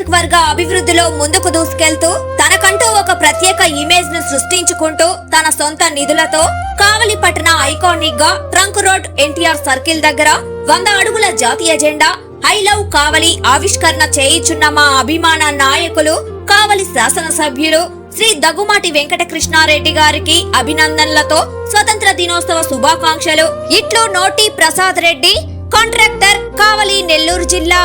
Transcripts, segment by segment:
నియోజకవర్గ అభివృద్ధిలో ముందుకు దూసుకెళ్తూ తనకంటూ ఒక ప్రత్యేక ఇమేజ్ను సృష్టించుకుంటూ తన సొంత నిధులతో కావలి పట్టణ ఐకానిక్గా ట్రంక్ రోడ్ ఎన్టీఆర్ సర్కిల్ దగ్గర వంద అడుగుల జాతీయ జెండా ఐ లవ్ కావలి ఆవిష్కరణ చేయించున్న మా అభిమాన నాయకులు కావలి శాసనసభ్యులు శ్రీ దగ్గుమాటి వెంకటకృష్ణారెడ్డి గారికి అభినందనలతో స్వతంత్ర దినోత్సవ శుభాకాంక్షలు. ఇట్లు నోటి ప్రసాద్ రెడ్డి కాంట్రాక్టర్ కావలి నెల్లూరు జిల్లా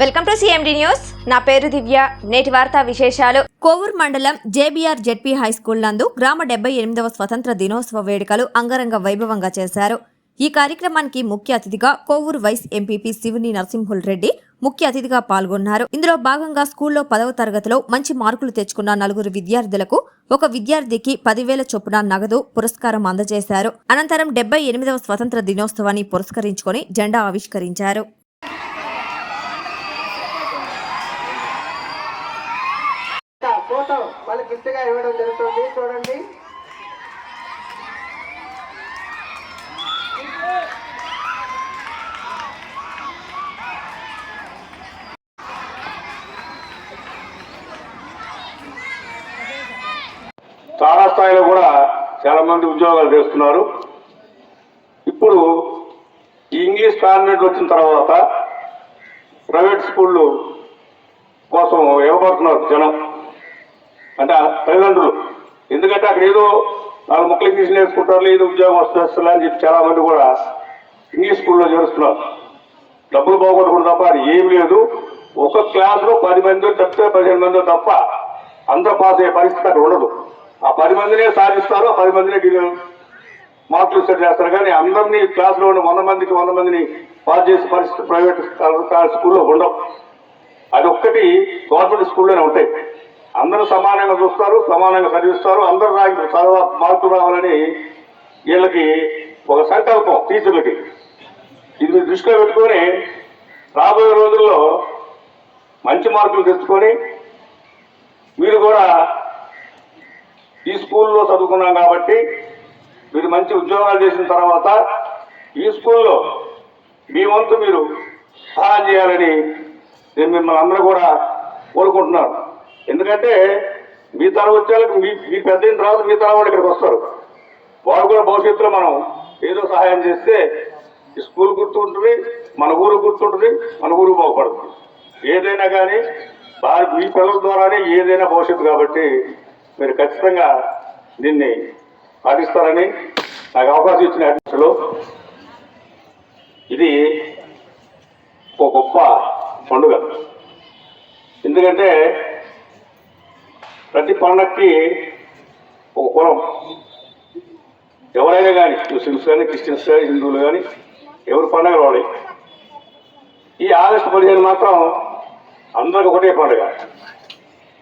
వెల్కమ్ టు సిఎండి న్యూస్ నా పేరు దివ్య. నేటి వార్తా విశేషాలు. కోవూర్ మండలం జేబీఆర్ జెడ్పీ హై స్కూల్ నందు గ్రామ డెబ్బై ఎనిమిదవ స్వతంత్ర దినోత్సవ వేడుకలు అంగరంగ వైభవంగా చేశారు. ఈ కార్యక్రమానికి ముఖ్య అతిథిగా కోవూరు వైస్ ఎంపీపీ శివుని నరసింహుల్ రెడ్డి ముఖ్య అతిథిగా పాల్గొన్నారు. ఇందులో భాగంగా స్కూల్లో పదవ తరగతిలో మంచి మార్కులు తెచ్చుకున్న నలుగురు విద్యార్థులకు ఒక విద్యార్థికి పదివేల చొప్పున నగదు పురస్కారం అందజేశారు. అనంతరం డెబ్బై ఎనిమిదవ స్వతంత్ర దినోత్సవాన్ని పురస్కరించుకొని జెండా ఆవిష్కరించారు. ఫోటో గిఫ్ట్గా ఇవ్వడం జరుగుతుంది. చూడండి. చాలా స్థాయిలో కూడా చాలా మంది ఉద్యోగాలు చేస్తున్నారు. ఇప్పుడు ఈ ఇంగ్లీష్ కాన్వెంట్ వచ్చిన తర్వాత ప్రైవేట్ స్కూళ్ళు కోసం ఇవ్వబడుతున్నారు జనం. అంటే తల్లిదండ్రులు. ఎందుకంటే అక్కడ ఏదో నాలుగు మొక్కలు ఇంగ్లీష్ నేర్చుకుంటారు ఏదో ఉద్యోగం వస్తుంది అని చెప్పి చాలా మంది కూడా ఇంగ్లీష్ స్కూల్లో చేరుస్తున్నారు. డబ్బులు పోగొట్టుకుని తప్ప అది ఏం లేదు. ఒక క్లాస్లో పది మంది తప్పితే పదిహేను మంది తప్ప అందరూ పాస్ అయ్యే పరిస్థితి అక్కడ ఉండదు. ఆ పది మందినే సాధిస్తారు ఆ పది మందినే గిరి- మార్కులు సెట్ చేస్తారు. కానీ అందరినీ క్లాస్లో ఉన్న వంద మందికి వంద మందిని పాస్ చేసే పరిస్థితి ప్రైవేట్ స్కూల్లో ఉండవు. అది ఒక్కటి గవర్నమెంట్ స్కూల్లోనే ఉంటాయి. అందరూ సమానంగా చూస్తారు సమానంగా చదివిస్తారు అందరూ నాకు చదవ మార్కులు రావాలని వీళ్ళకి ఒక సంకల్పం టీచర్లకి. ఇది దృష్టిలో పెట్టుకొని రాబోయే రోజుల్లో మంచి మార్కులు తెచ్చుకొని మీరు కూడా ఈ స్కూల్లో చదువుకున్నాం కాబట్టి మీరు మంచి ఉద్యోగాలు చేసిన తర్వాత ఈ స్కూల్లో మీ వంతు మీరు సహాయం చేయాలని నేను మిమ్మల్ని అందరూ కూడా కోరుకుంటున్నాను. ఎందుకంటే మీ తరం వచ్చేళ్ళకి మీ మీ పెద్ద అయిన తర్వాత మీ తరం వాళ్ళు ఇక్కడికి వస్తారు. వాళ్ళు కూడా భవిష్యత్తులో మనం ఏదో సహాయం చేస్తే ఈ స్కూల్ గుర్తుంటుంది మన ఊరు గుర్తుంటుంది మన ఊరు బాగుపడుతుంది. ఏదైనా కానీ మీ పిల్లల ద్వారానే ఏదైనా భవిష్యత్తు కాబట్టి మీరు ఖచ్చితంగా దీన్ని పాటిస్తారని నాకు అవకాశం ఇచ్చిన అధ్యక్షులు. ఇది ఒక గొప్ప పండుగ. ఎందుకంటే ప్రతి పండక్కి ఒక కులం ఎవరైనా కానీ ముస్లిమ్స్ కానీ క్రిస్టియన్స్ కానీ హిందువులు కానీ ఎవరి పండగ వాడి. ఈ ఆగస్టు పదిహేను మాత్రం అందరికి ఒకటే పండుగ.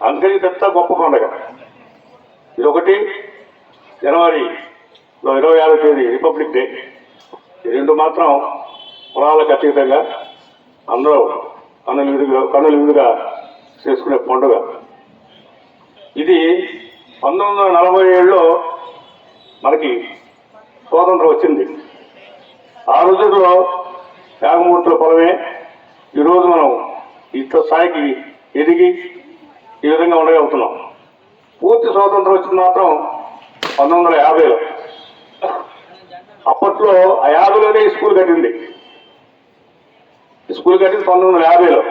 అందరికీ పెద్ద గొప్ప పండుగ. ఇది ఒకటి జనవరిలో ఇరవై ఆరో తేదీ రిపబ్లిక్ డే. ఈ రెండు మాత్రం కులాలకు అతీతంగా అందరూ కన్నుల విధుగా కన్నుల విధుగా చేసుకునే పండుగ. ఇది పంతొమ్మిది వందల నలభై ఏడులో మనకి స్వాతంత్రం వచ్చింది. ఆ రోజుల్లో త్యాగమూర్తుల పొలమే ఈరోజు మనం ఇంత స్థాయికి ఎదిగి ఈ విధంగా ఉండగలుగుతున్నాం. పూర్తి స్వాతంత్రం వచ్చింది మాత్రం పంతొమ్మిది వందల యాభైలో. అప్పట్లో ఆ యాభైలోనే స్కూల్ కట్టింది. ఈ స్కూల్ కట్టింది పంతొమ్మిది వందల యాభైలో.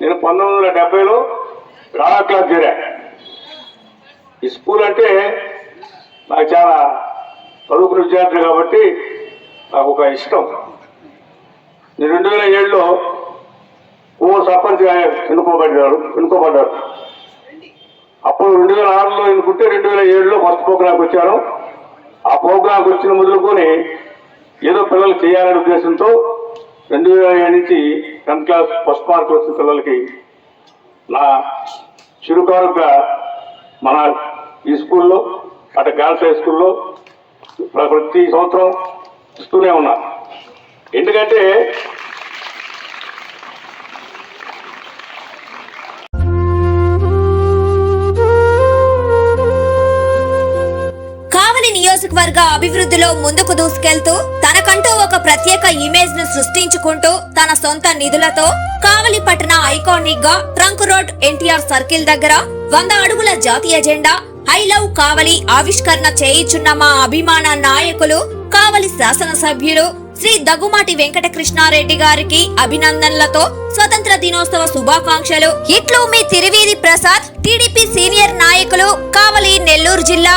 నేను పంతొమ్మిది వందల డెబ్బైలో రాడా క్లాస్ చేరా ఈ స్కూల్ అంటే నాకు చాలా చదువుకున్న విద్యార్థి కాబట్టి నాకు ఒక ఇష్టం. నేను రెండు వేల ఏడులో ఓ సర్పంచ్గా ఎన్నుకోబడ్డారు ఎన్నుకోబడ్డారు. అప్పుడు రెండు వేల ఆరులో ఎన్నుకుంటే రెండు వేల ఏడులో ఫస్ట్ ప్రోగ్రాంకి వచ్చాను. ఆ ప్రోగ్రాంకి వచ్చిన మొదలుకొని ఏదో పిల్లలు చేయాలనే ఉద్దేశంతో రెండు వేల ఏడు నుంచి టెన్త్ క్లాస్ ఫస్ట్ మార్క్ వచ్చిన పిల్లలకి నా చిరుకారుగా మన ఈ స్కూల్లో అటు గర్ల్స్ హై స్కూల్లో ప్రతి సంవత్సరం ఇస్తూనే ఉన్నా. ఎందుకంటే నియోజకవర్గ అభివృద్ధిలో ముందుకు దూసుకెళ్తూ తనకంటూ ఒక ప్రత్యేక ఇమేజ్ను సృష్టించుకుంటూ తన సొంత నిధులతో కావలి పట్టణ ఐకానిక్గా ట్రంక్ రోడ్ ఎన్టీఆర్ సర్కిల్ దగ్గర వంద అడుగుల జాతీయ జెండా ఐ లవ్ కావలి ఆవిష్కరణ చేయిచున్న మా అభిమాన నాయకులు కావలి శాసనసభ్యులు శ్రీ దగ్గుమాటి వెంకట కృష్ణారెడ్డి గారికి అభినందనలతో స్వతంత్ర దినోత్సవ శుభాకాంక్షలు. ఇట్లు మీ తిరివేది ప్రసాద్ టీడీపీ సీనియర్ నాయకులు కావలి నెల్లూరు జిల్లా